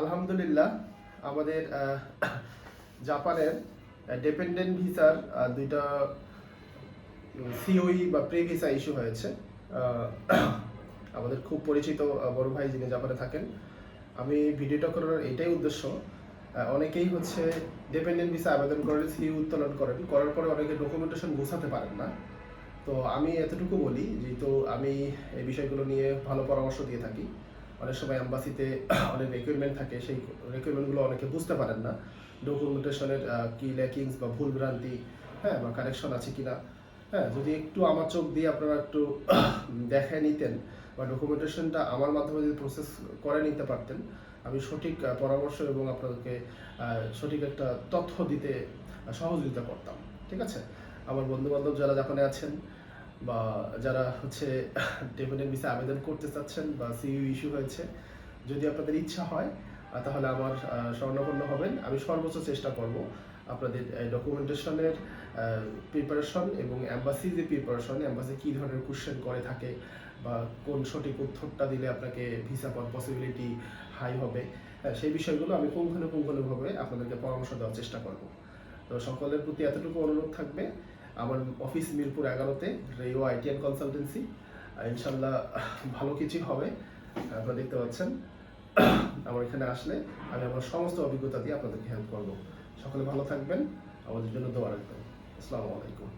আলহামদুলিল্লাহ, আমাদের জাপানের ডিপেন্ডেন্ট ভিসার দুইটা সিওই বা প্রি ভিসা ইস্যু হয়েছে। আমাদের খুব পরিচিত বড় ভাই যিনি জাপানে থাকেন। আমি ভিডিওটা করার এটাই উদ্দেশ্য অনেকেই হচ্ছে ডিপেন্ডেন্ট ভিসা আবেদন করেন সিইউ উত্তোলন করেন, করার পরে অনেকে ডকুমেন্টেশন গোছাতে পারেন না। তো আমি এতটুকু বলি, যেহেতু আমি এই বিষয়গুলো নিয়ে ভালো পরামর্শ দিয়ে থাকি। অনেক সময় অ্যাম্বাসিতে অনেক রিকোয়ারমেন্ট থাকে, সেই রিকোয়ারমেন্টগুলো অনেকে বুঝতে পারেন না। ডকুমেন্টেশনের কি ল্যাকিংস বা ভুল ভ্রান্তি হ্যাঁ বা কারেকশন আছে কিনা। হ্যাঁ যদি একটু আমার চোখ দিয়ে আপনারা একটু দেখে নিতেন বা ডকুমেন্টেশনটা আমার মাধ্যমে যদি প্রসেস করে নিতে পারতেন, আমি সঠিক পরামর্শ এবং আপনাদেরকে সঠিক একটা তথ্য দিতে সহযোগিতা করতাম। ঠিক আছে? আমার বন্ধু বান্ধব যারা জাপানে আছেন বা যারা হচ্ছে ডিপেন্ডেন্ট ভিসা আবেদন করতে চাচ্ছেন বা সিইউ ইস্যু হয়েছে যদি আপনাদের ইচ্ছা হয় তাহলে আমার আহ, স্বর্ণপন্ন হবেন। আমি সর্বোচ্চ চেষ্টা করব আপনাদের ডকুমেন্টেশনের প্রিপারেশন এবং অ্যাম্বাসি যে প্রিপারেশন অ্যাম্বাসি কী ধরনের কোশ্চেন করে থাকে বা কোন সঠিক উত্তরটা দিলে আপনাকে ভিসা পাওয়ার পসিবিলিটি হাই হবে হ্যাঁ, সেই বিষয়গুলো আমি পুঙ্খানুপুঙ্খানুভাবে আপনাদেরকে পরামর্শ দেওয়ার চেষ্টা করব। তো সকলের প্রতি এতটুকু অনুরোধ থাকবে। আমার অফিস মিরপুর এগারোতে রেও আইটিএন কনসালটেন্সি ইনশাল্লাহ ভালো কিছুই হবে, আপনারা দেখতে পাচ্ছেন। আমার এখানে আসলে আমি আমার সমস্ত অভিজ্ঞতা দিয়ে আপনাদেরকে হেল্প করব। সকলে ভালো থাকবেন, আমাদের জন্য দোয়া রাখবেন। আসসালামু আলাইকুম।